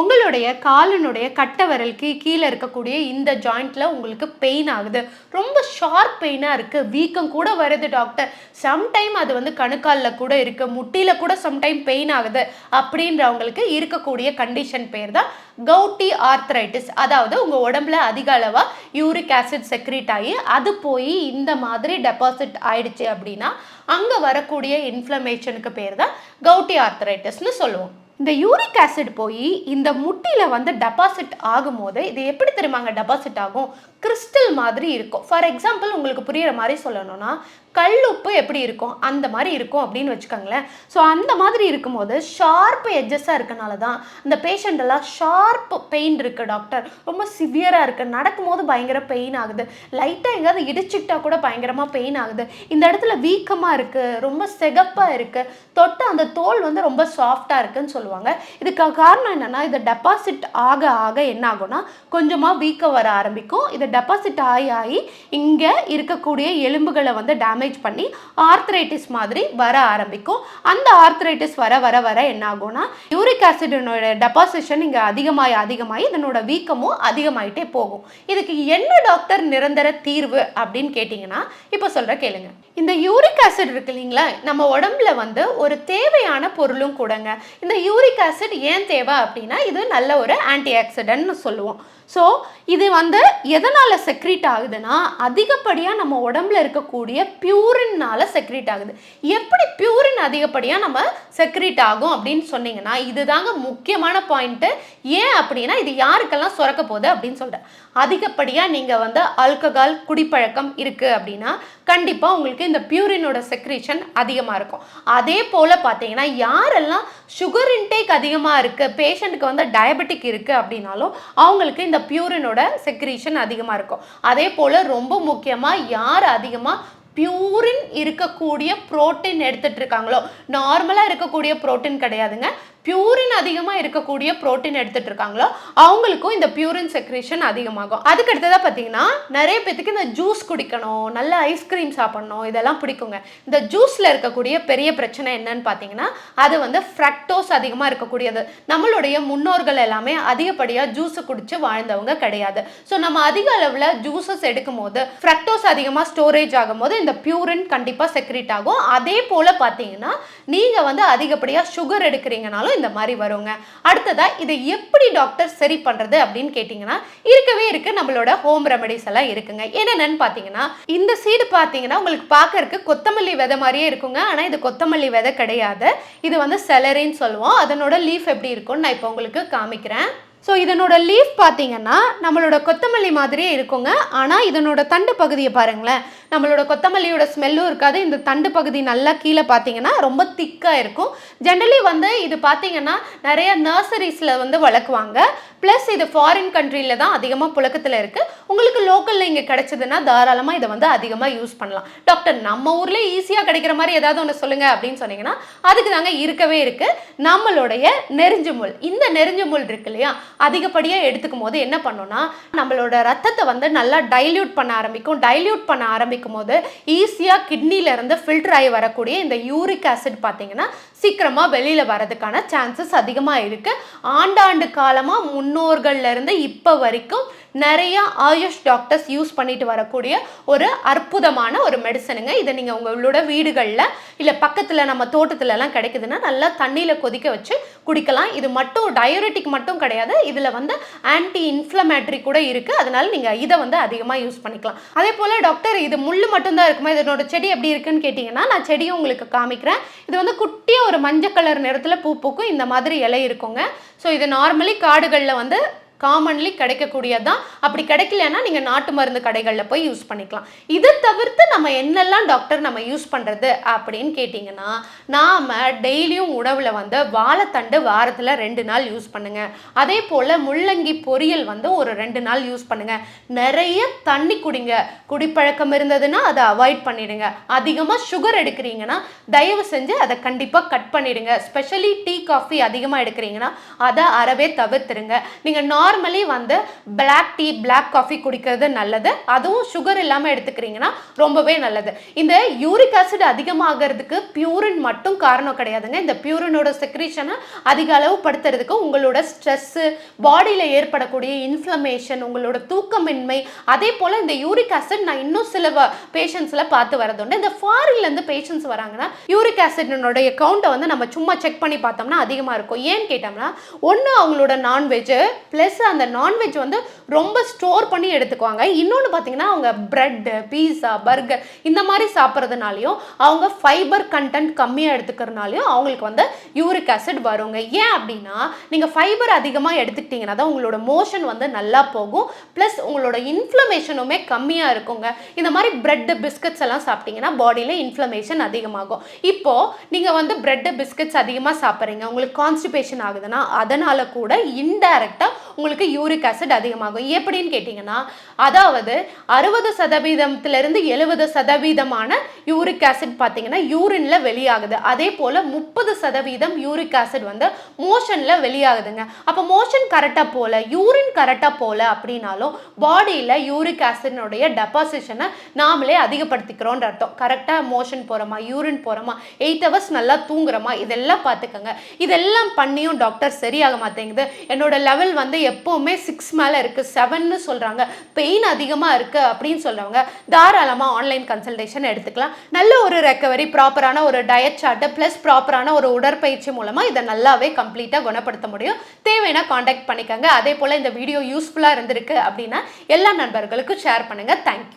உங்களுடைய காலினுடைய கட்டவரலுக்கு கீழே இருக்கக்கூடிய இந்த ஜாயிண்ட்ல உங்களுக்கு பெயின் ஆகுது. ரொம்ப ஷார்ப் பெயினாக இருக்குது வீக்கம் கூட வருது டாக்டர் சம்டைம் அது வந்து கணுக்காலில் கூட இருக்குது முட்டியில் கூட சம்டைம் பெயின் ஆகுது. அப்படின்றவங்களுக்கு இருக்கக்கூடிய கண்டிஷன் பேர் தான் கவுட்டி ஆர்த்ரைட்டிஸ் அதாவது உங்கள் உடம்புல அதிக அளவாக யூரிக் ஆசிட் செக்ரீட் ஆகி அது போய் இந்த மாதிரி டெபாசிட் ஆயிடுச்சு அப்படின்னா அங்கே வரக்கூடிய இன்ஃப்ளமேஷனுக்கு பேர் தான் கவுட்டி ஆர்த்ரைட்டிஸ்னு சொல்லுவோம். இந்த யூரிக் ஆசிட் போய் இந்த முட்டியில் வந்து டெபாசிட் ஆகும்போது இது எப்படி தெரியுமாங்க டெபாசிட் ஆகும்? கிறிஸ்டல் மாதிரி இருக்கும். ஃபார் எக்ஸாம்பிள் உங்களுக்கு புரியுற மாதிரி சொல்லணும்னா உப்பு எப்படி இருக்கும்? அந்த மாதிரி இருக்கும் அப்படின்னு வச்சுக்கோங்களேன். ஸோ அந்த மாதிரி இருக்கும்போது ஷார்ப் எட்ஜஸாக இருக்கனால தான் இந்த பேஷண்ட் எல்லாம் ஷார்ப் பெயின் இருக்குது டாக்டர் ரொம்ப சிவியராக இருக்குது நடக்கும்போது பயங்கர பெயின் ஆகுது. லைட்டாக எங்கேயாவது இடிச்சுக்கிட்டா கூட பயங்கரமாக பெயின் ஆகுது. இந்த இடத்துல வீக்கமாக இருக்குது ரொம்ப செகப்பாக இருக்குது தொட்டு அந்த தோல் வந்து ரொம்ப சாஃப்டாக இருக்குன்னு சொல்லுவாங்க. இதுக்கு காரணம் என்னென்னா இது டெபாசிட் ஆக ஆக என்ன ஆகும்னா கொஞ்சமாக வீக்கம் வர ஆரம்பிக்கும். இது டெபாசிட் ஆகி ஆகி இங்கே இருக்கக்கூடிய எலும்புகளை வந்து டேமேஜ் பண்ணி ஆர்த்ரைட்டிஸ் மாதிரி வர ஆரம்பிக்கும். அந்த ஆர்த்ரைட்டிஸ் வர வர வர என்ன ஆகும்னா யூரிக் ஆசிடனோட டெபாசிஷன் இங்கே அதிகமாகி அதிகமாகி இதனோட வீக்கமும் அதிகமாயிட்டே போகும். இதுக்கு என்ன டாக்டர் நிரந்தர தீர்வு அப்படின்னு கேட்டிங்கன்னா இப்போ சொல்கிற கேளுங்க. இந்த யூரிக் ஆசிட் இருக்கு இல்லைங்களா நம்ம உடம்புல வந்து ஒரு தேவையான பொருளும் கூடங்க. இந்த யூ யூரிக் ஆசிட் ஏன் தேவை அப்படின்னா இது நல்ல ஒரு ஆன்டி ஆக்சிடென்ட்னு சொல்லுவோம். ஸோ இது வந்து எதனால் செக்ரீட் ஆகுதுன்னா அதிகப்படியாக நம்ம உடம்புல இருக்கக்கூடிய பியூரின்னால் செக்ரீட் ஆகுது. எப்படி பியூரின் அதிகப்படியாக நம்ம செக்ரீட் ஆகும் அப்படின்னு சொன்னீங்கன்னா இதுதாங்க முக்கியமான பாயிண்ட்டு ஏன் அப்படின்னா இது யாருக்கெல்லாம் சுரக்க போகுது அப்படின்னு சொல்கிறேன் அதிகப்படியாக நீங்கள் வந்து ஆல்கஹால் குடிப்பழக்கம் இருக்குது அப்படின்னா கண்டிப்பாக உங்களுக்கு இந்த பியூரினோட செக்ரீஷன் அதிகமாக இருக்கும். அதே போல் பார்த்தீங்கன்னா யாரெல்லாம் சுகர் இன்டேக் அதிகமாக இருக்குது பேஷண்ட்டுக்கு வந்து டயபெட்டிக் இருக்குது அப்படின்னாலும் அவங்களுக்கு இந்த பியூரினோட செக்ரீஷன் அதிகமாக இருக்கும். அதே போல் ரொம்ப முக்கியமாக யார் அதிகமாக பியூரின் இருக்கக்கூடிய புரோட்டீன் எடுத்துகிட்டு இருக்காங்களோ? நார்மலாக இருக்கக்கூடிய புரோட்டீன் கிடையாதுங்க. பியூரின் அதிகமாக இருக்கக்கூடிய புரோட்டீன் எடுத்துட்டு இருக்காங்களோ அவங்களுக்கும் இந்த பியூரின் செக்ரேஷன் அதிகமாகும். அதுக்கு அடுத்ததாக பார்த்தீங்கன்னா நிறைய பேத்துக்கு இந்த ஜூஸ் குடிக்கணும் நல்ல ஐஸ்கிரீம் சாப்பிடணும் இதெல்லாம் பிடிக்குங்க. இந்த ஜூஸில் இருக்கக்கூடிய பெரிய பிரச்சனை என்னன்னு பார்த்தீங்கன்னா அது வந்து ஃப்ரக்டோஸ் அதிகமாக இருக்கக்கூடியது. நம்மளுடைய முன்னோர்கள் எல்லாமே அதிகப்படியாக ஜூஸை குடிச்சு வாழ்ந்தவங்க கிடையாது. ஸோ நம்ம அதிக அளவில் ஜூஸஸ் எடுக்கும் போது ஃப்ரக்டோஸ் அதிகமாக ஸ்டோரேஜ் ஆகும்போது இந்த பியூரின் கண்டிப்பாக செக்ரேட் ஆகும். அதே போல் பார்த்தீங்கன்னா நீங்கள் வந்து அதிகப்படியாக சுகர் எடுக்கிறீங்கனாலும் இந்த மாதிரி வருங்க. அடுத்ததா இதை எப்படி டாக்டர் சரி பண்ணுறது அப்படின்னு கேட்டிங்கன்னா இருக்கவே இருக்கு. நம்மளோட ஹோம் ரெமடிஸ் எல்லாம் இருக்குங்க. என்னென்னு பார்த்தீங்கன்னா இந்த சீடு பார்த்தீங்கன்னா உங்களுக்கு பார்க்கறதுக்கு கொத்தமல்லி விதை மாதிரியே இருக்குங்க. ஆனால் இது கொத்தமல்லி விதை கிடையாது. இது வந்து செலரின்னு சொல்லுவோம். அதனோட லீஃப் எப்படி இருக்கும்னு நான் இப்போ உங்களுக்கு காமிக்கிறேன். ஸோ இதனோட லீஃப் பார்த்தீங்கன்னா நம்மளோட கொத்தமல்லி மாதிரியே இருக்குங்க. ஆனால் இதனோட தண்டு பகுதியை பாருங்களேன். நம்மளோட கொத்தமல்லியோட ஸ்மெல்லும் இருக்காது. இந்த தண்டு பகுதி நல்லா கீழே பார்த்தீங்கன்னா ரொம்ப திக்காக இருக்கும். ஜென்ரலி வந்து இது பார்த்தீங்கன்னா நிறைய நர்சரிஸில் வந்து வளர்க்குவாங்க. ப்ளஸ் இது ஃபாரின் கண்ட்ரியில் தான் அதிகமாக புழக்கத்தில் இருக்குது உங்களுக்கு லோக்கலில் இங்கே கிடைச்சதுன்னா தாராளமாக இதை வந்து அதிகமாக யூஸ் பண்ணலாம். டாக்டர் நம்ம ஊரில் ஈஸியாக கிடைக்கிற மாதிரி ஏதாவது ஒன்று சொல்லுங்கள் அப்படின்னு சொன்னீங்கன்னா அதுக்கு தாங்க இருக்கவே இருக்குது நம்மளுடைய நெருஞ்சு முள். இந்த நெருஞ்சு முள் இருக்கு இல்லையா? அதிகப்படியாக எடுத்துக்கும் போது என்ன பண்ணோம்னா நம்மளோட ரத்தத்தை வந்து நல்லா டைல்யூட் பண்ண ஆரம்பிக்கும். டைல்யூட் பண்ண ஆரம்பிக்கும் போது ஈஸியாக கிட்னிலேருந்து ஃபில்டர் ஆகி வரக்கூடிய இந்த யூரிக் ஆசிட் பார்த்தீங்கன்னா சீக்கிரமாக வெளியில் வரதுக்கான சான்சஸ் அதிகமாக இருக்குது ஆண்டாண்டு காலமாக முன்னோர்கள்லேருந்து இப்போ வரைக்கும் நிறைய ஆயுஷ் டாக்டர்ஸ் யூஸ் பண்ணிட்டு வரக்கூடிய ஒரு அற்புதமான ஒரு மெடிசனுங்க இதை நீங்கள் உங்களோட வீடுகளில் இல்லை பக்கத்தில் நம்ம தோட்டத்துலலாம் கிடைக்குதுன்னா நல்லா தண்ணியில் கொதிக்க வச்சு குடிக்கலாம். இது மட்டும் டயோரெட்டிக் மட்டும் கிடையாது. இதில் வந்து ஆன்டி இன்ஃப்ளமேட்ரி கூட இருக்குது அதனால நீங்கள் இதை வந்து அதிகமாக யூஸ் பண்ணிக்கலாம். அதே போல் டாக்டர் இது முள் மட்டும்தான் இருக்குமா? இதனோட செடி எப்படி இருக்குன்னு கேட்டிங்கன்னா நான் செடியும் உங்களுக்கு காமிக்கிறேன். இது வந்து குட்டியாக ஒரு மஞ்சள் கலர் நிறத்தில் பூ பூக்கும். இந்த மாதிரி இலை இருக்குங்க. ஸோ இது நார்மலி காடுகளில் வந்து காமன்லி கிடைக்கக்கூடியதான் அப்படி கிடைக்கலன்னா நீங்கள் நாட்டு மருந்து கடைகளில் போய் யூஸ் பண்ணிக்கலாம். இது தவிர்த்து நம்ம என்னெல்லாம் டாக்டர் நம்ம யூஸ் பண்ணுறது அப்படின்னு கேட்டிங்கன்னா நாம் டெய்லியும் உணவில் வந்து வாழைத்தண்டு வாரத்தில் ரெண்டு நாள் யூஸ் பண்ணுங்கள் அதே போல் முள்ளங்கி பொரியல் வந்து ஒரு ரெண்டு நாள் யூஸ் பண்ணுங்கள் நிறைய தண்ணி குடிங்க. குடிப்பழக்கம் இருந்ததுன்னா அதை அவாய்ட் பண்ணிடுங்க. அதிகமாக சுகர் எடுக்கிறீங்கன்னா தயவு செஞ்சு அதை கண்டிப்பாக கட் பண்ணிடுங்க. ஸ்பெஷலி டீ காஃபி அதிகமாக எடுக்கிறீங்கன்னா அதை அறவே தவிர்த்துருங்க நீங்கள் நார்மலி வந்து பிளாக் டீ பிளாக் காஃபி குடிக்கிறது நல்லது. அதுவும் சுகர் இல்லாமல் எடுத்துக்கிறீங்கன்னா ரொம்பவே நல்லது. இந்த யூரிக் ஆசிட் அதிகமாகிறதுக்கு பியூரின் மட்டும் காரணம் கிடையாதுங்க. இந்த பியூரினோட செக்ரீஷனை அதிக அளவு படுத்துறதுக்கு உங்களோட ஸ்ட்ரெஸ்ஸு பாடியில் ஏற்படக்கூடிய இன்ஃப்ளமேஷன் உங்களோட தூக்கமின்மை அதே போல் இந்த யூரிக் ஆசிட் நான் இன்னும் சில பேஷண்ட்ஸில் பார்த்து வரதுண்டு இந்த ஃபாரின்லேருந்து பேஷண்ட்ஸ் வராங்கன்னா யூரிக் ஆசிடினுடைய கவுண்ட்டை வந்து நம்ம சும்மா செக் பண்ணி பார்த்தோம்னா அதிகமாக இருக்கும். ஏன்னு கேட்டோம்னா ஒன்று அவங்களோட நான்வெஜ்ஜு ப்ளஸ் அந்த நான்வெஜ் வந்து ரொம்ப ஸ்டோர் பண்ணி எடுத்துக்குவாங்க. இன்னொன்று பார்த்தீங்கன்னா அவங்க ப்ரெட்டு பீஸா பர்கர் இந்த மாதிரி சாப்பிட்றதுனாலையும் அவங்க ஃபைபர் கண்டென்ட் கம்மியாக எடுத்துக்கிறதுனாலையும் அவங்களுக்கு வந்து யூரிக் ஆசிட் வருங்க. ஏன் அப்படின்னா நீங்கள் ஃபைபர் அதிகமாக எடுத்துக்கிட்டிங்கன்னா தான் உங்களோட மோஷன் வந்து நல்லா போகும். ப்ளஸ் உங்களோட இன்ஃப்ளமேஷனுமே கம்மியாக இருக்குங்க. இந்த மாதிரி ப்ரெட்டு பிஸ்கட்ஸ் எல்லாம் சாப்பிட்டீங்கன்னா பாடியில் இன்ஃப்ளமேஷன் அதிகமாகும். இப்போது நீங்கள் வந்து ப்ரெட்டு பிஸ்கட்ஸ் அதிகமாக சாப்பிட்றீங்க உங்களுக்கு கான்ஸ்டிபேஷன் ஆகுதுன்னா அதனால் கூட இன்டைரக்டாக உங்களுக்கு யூரிக் ஆசிட் அதிகமாகும். எப்படின்னு கேட்டிங்கன்னா அதாவது அறுபது சதவீதத்திலிருந்து எழுபது சதவீதமான யூரிக் ஆசிட் பார்த்தீங்கன்னா யூரினில் வெளியாகுது. அதே போல் முப்பது சதவீதம் யூரிக் ஆசிட் வந்து மோஷனில் வெளியாகுதுங்க. அப்போ மோஷன் கரெக்டாக போல யூரின் கரெக்டாக போல அப்படின்னாலும் பாடியில் யூரிக் ஆசிட்னுடைய டெபாசிஷனை நாமளே அதிகப்படுத்திக்கிறோன்ற அர்த்தம். கரெக்டாக மோஷன் போகிறோமா யூரின் போகிறோமா எயிட் ஹவர்ஸ் நல்லா தூங்குறோமா இதெல்லாம் பார்த்துக்கோங்க. இதெல்லாம் பண்ணியும் டாக்டர் சரியாக மாட்டேங்குது. என்னோட லெவல் வந்து எப்போவுமே சிக்ஸ் மேலே இருக்குது செவன்னு சொல்கிறாங்க பெயின் அதிகமாக இருக்குது அப்படின்னு சொல்கிறவங்க தாராளமாக ஆன்லைன் கன்சல்டேஷன் எடுத்துக்கலாம். நல்ல ஒரு ரெக்கவரி ப்ராப்பரான ஒரு டயட் சார்ட்டு ப்ளஸ் ப்ராப்பரான ஒரு உடற்பயிற்சி மூலமாக இதை நல்லாவே கம்ப்ளீட்டாக குணப்படுத்த முடியும். தேவைன்னா காண்டாக்ட் பண்ணிக்கோங்க. அதே போல் இந்த வீடியோ யூஸ்ஃபுல்லாக இருந்திருக்கு அப்படின்னா எல்லா நண்பர்களுக்கும் ஷேர் பண்ணுங்கள் தேங்க்யூ